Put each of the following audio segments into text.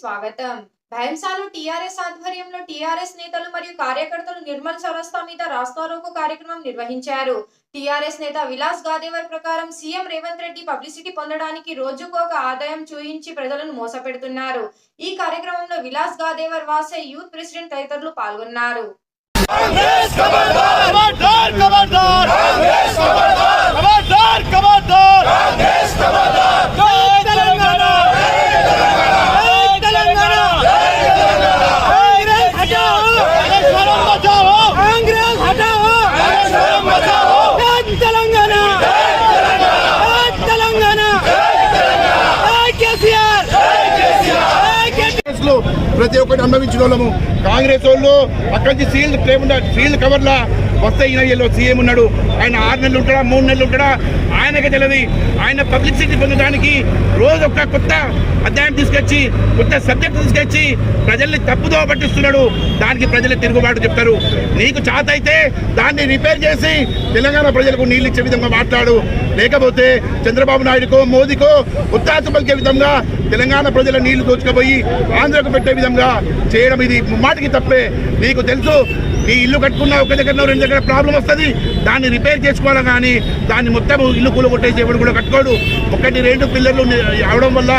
స్వాగతం. భయంసాలో టీఆర్ఎస్ ఆధ్వర్యంలో టీఆర్ఎస్ నేతలు మరియు కార్యకర్తలు నిర్మల్ చౌరస్తా మీద రాస్తారోకో కార్యక్రమం నిర్వహించారు. టీఆర్ఎస్ నేత విలాస్ గాదేవర్ ప్రకారం సీఎం రేవంత్ రెడ్డి పబ్లిసిటీ పొందడానికి రోజుకు ఒక ఆదాయం చూయించి ప్రజలను మోసపెడుతున్నారు. ఈ కార్యక్రమంలో విలాస్ గాదేవర్ వాసే యూత్ ప్రెసిడెంట్ తదితరులు పాల్గొన్నారు. ప్రతి ఒక్కటి అనుభవించిన వాళ్ళము. కాంగ్రెస్ వాళ్ళు అక్కడి నుంచి సీల్డ్ ఫ్రేమ్ సీల్డ్ కవర్ లా వస్తే ఈయన వీళ్ళు సీఎం ఉన్నాడు. ఆయన ఆరు నెలలు ఉంటాడా మూడు నెలలు ఉంటాడా? ఆయనకే తెలియదు. ఆయన పబ్లిసిటీ పొందడానికి రోజు ఒక కొత్త అధ్యాయం తీసుకొచ్చి కొత్త సబ్జెక్ట్ తీసుకొచ్చి ప్రజల్ని తప్పుదో పట్టిస్తున్నాడు. దానికి ప్రజలు తిరుగుబాటు చెప్తారు. నీకు చాత అయితే దాన్ని రిపేర్ చేసి తెలంగాణ ప్రజలకు నీళ్ళు ఇచ్చే విధంగా మాట్లాడు. లేకపోతే చంద్రబాబు నాయుడుకో మోదీకో ఉత్తాస పలికే విధంగా తెలంగాణ ప్రజల నీళ్ళు దోచుకుపోయి ఆంధ్రకు పెట్టే విధంగా చేయడం ఇది మాటికి తప్పే. నీకు తెలుసు నీ ఇల్లు కట్టుకున్నా ఒక దగ్గర రెండు దగ్గర ప్రాబ్లం వస్తుంది. దాన్ని రిపేర్ చేసుకోవాలి కానీ దాన్ని మొత్తం ఇల్లు కూల కొట్టేసి ఎవడు కూడా కట్టుకోడు. ఒకటి రెండు పిల్లర్లు అవడం వల్ల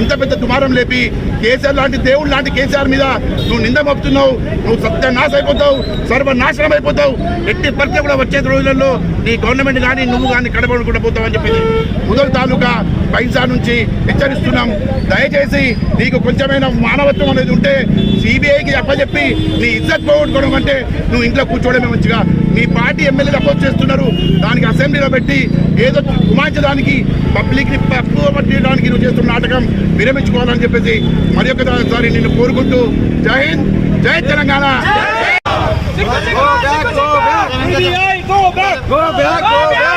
ఇంత పెద్ద దుమారం లేపి కేసీఆర్ లాంటి దేవుడు లాంటి కేసీఆర్ మీద నువ్వు నింద మోపుతున్నావు. నువ్వు సత్యనాశ అయిపోతావు సర్వనాశనం అయిపోతావు. ఎట్టి పరిస్థితి కూడా వచ్చే రోజులలో నీ గవర్నమెంట్ కానీ నువ్వు కానీ కడపడకుండా పోతావు అని చెప్పేసి ముదల్ తాలూకా పైసా నుంచి హెచ్చరిస్తున్నాం. దయచేసి నీకు కొంచెమైన మానవత్వం అనేది ఉంటే సిబిఐకి అప్పచెప్పి నీ ఇజ్జత్ పోగొట్టుకోవడం అంటే నువ్వు ఇంట్లో కూర్చోవడమే మంచిగా మీ పార్టీ ఎమ్మెల్యేలు అపోజ్ చేస్తున్నారు దానికి అసెంబ్లీలో పెట్టి ఏదో గుమాయించడానికి పబ్లిక్ని పప్పు పట్టడానికి నువ్వు చేస్తున్న నాటకం విరమించుకోవాలని చెప్పేసి మరి ఒకసారి నిన్ను కోరుకుంటూ జై హింద్ జై Telangana go back! Go back! Go back! Go back!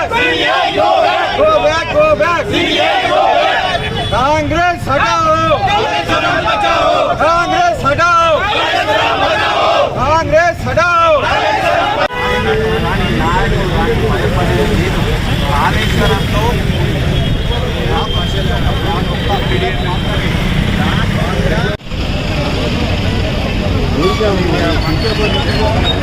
problem.